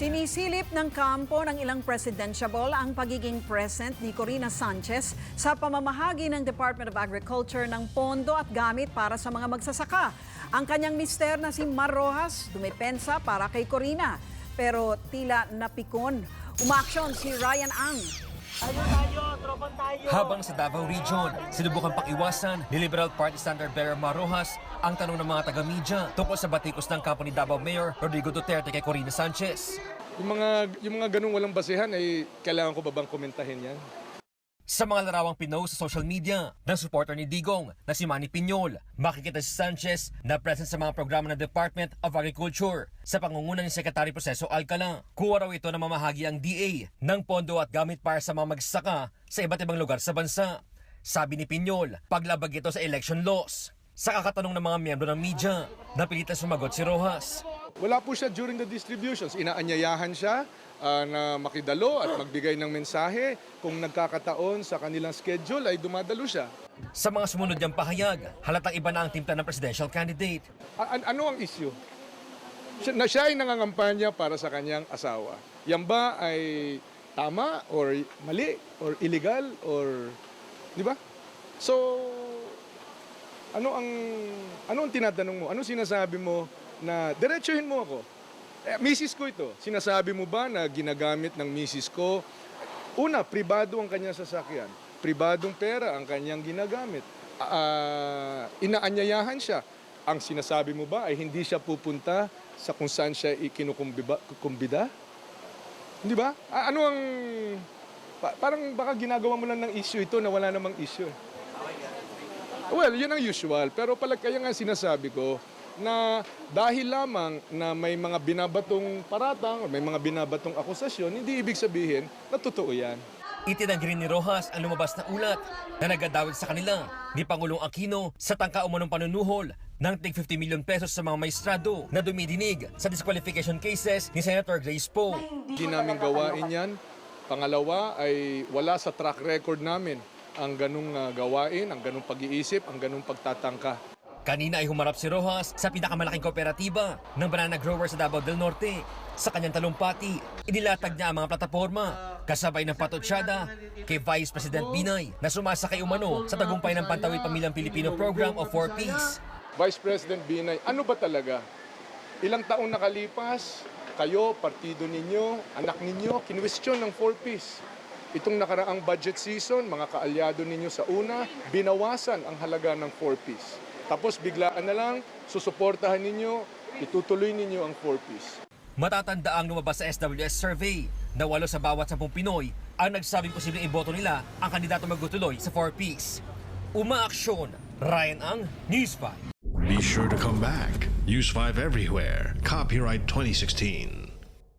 Sinisilip ng kampo ng ilang presidentiable ang pagiging present ni Corina Sanchez sa pamamahagi ng Department of Agriculture ng pondo at gamit para sa mga magsasaka. Ang kanyang mister na si Mar Rojas dumepensa para kay Corina. Pero tila napikon. Umaaksyon si Ryan Ang. Tayo tayo, tropang tayo. Habang sa Davao Region, sinubukan pakiwasan ni Liberal Party Standard Bearer Marojas ang tanong ng mga taga-media tungkol sa batikos ng kampo ni Davao Mayor Rodrigo Duterte kay Corina Sanchez. Yung mga, yung mga ganung walang basehan ay kailangan ko ba bang komentahin yan? Sa mga larawang pinost sa social media ng supporter ni Digong na si Manny Piñol, makikita si Sanchez na present sa mga programa ng Department of Agriculture sa pangunguna ni Secretary Proceso Alcala. Kuha raw ito na mamahagi ang DA ng pondo at gamit para sa mga magsasaka sa iba't ibang lugar sa bansa. Sabi ni Piñol, paglabag ito sa election laws. Sa kakatanong ng mga miyembro ng media, napilitan sumagot si Rojas. Wala po siya during the distributions. Inaanyayahan siya ah, na makidalo at magbigay ng mensahe. Kung nagkakataon sa kanilang schedule ay dumadalo siya. Sa mga sumunod niyang pahayag, halatang iba na ang timpla ng presidential candidate. A- an- ano ang issue? Siya, na siya ay nangangampanya para sa kanyang asawa. Yan ba ay tama or mali or illegal or di ba? So ano ang ano ang tinatanong mo? Ano sinasabi mo na diretsuhin mo ako? Eh, misis ko ito. Sinasabi mo ba na ginagamit ng misis ko? Una, pribado ang kanyang sasakyan. Pribadong pera ang kanyang ginagamit. Ah, inaanyayahan siya. Ang sinasabi mo ba ay hindi siya pupunta sa kung saan siya ikinukumbida? Hindi ba? Ah, ano ang... pa- parang baka ginagawa mo lang ng issue ito na wala namang issue. Well, yun ang usual. Pero pala kaya nga sinasabi ko na dahil lamang na may mga binabatong paratang o may mga binabatong akusasyon, hindi ibig sabihin na totoo yan. Itinanggi ni Rojas ang lumabas na ulat na nagadawit sa kanila ni Pangulong Aquino sa tangka umanong panunuhol ng tig 50 million pesos sa mga maestrado na dumidinig sa disqualification cases ni Senator Grace Poe. Hindi namin gawain yan. Pangalawa ay wala sa track record namin ang ganung ah, gawain, ang ganung pag-iisip, ang ganung pagtatangka. Kanina ay humarap si Rojas sa pinakamalaking kooperatiba ng banana grower sa Davao del Norte. Sa kanyang talumpati, inilatag niya ang mga plataforma kasabay ng patotsyada kay Vice President Binay na sumasakay umano sa tagumpay ng Pantawid Pamilyang Pilipino Program of 4 Ps. Vice President Binay, ano ba talaga? Ilang taong nakalipas, kayo, partido ninyo, anak ninyo, kinwestiyon ng 4Ps. Itong nakaraang budget season, mga kaalyado ninyo sa una, binawasan ang halaga ng 4Ps. Tapos biglaan na lang, susuportahan ninyo, itutuloy ninyo ang 4Ps. Matatanda ang lumabas sa SWS survey na walo sa bawat sampung Pinoy ang nagsabing posibleng iboto nila ang kandidato magtutuloy sa 4 Ps. Umaaksyon, Ryan Ang, News 5. Be sure to come back. Use 5 everywhere. Copyright 2016.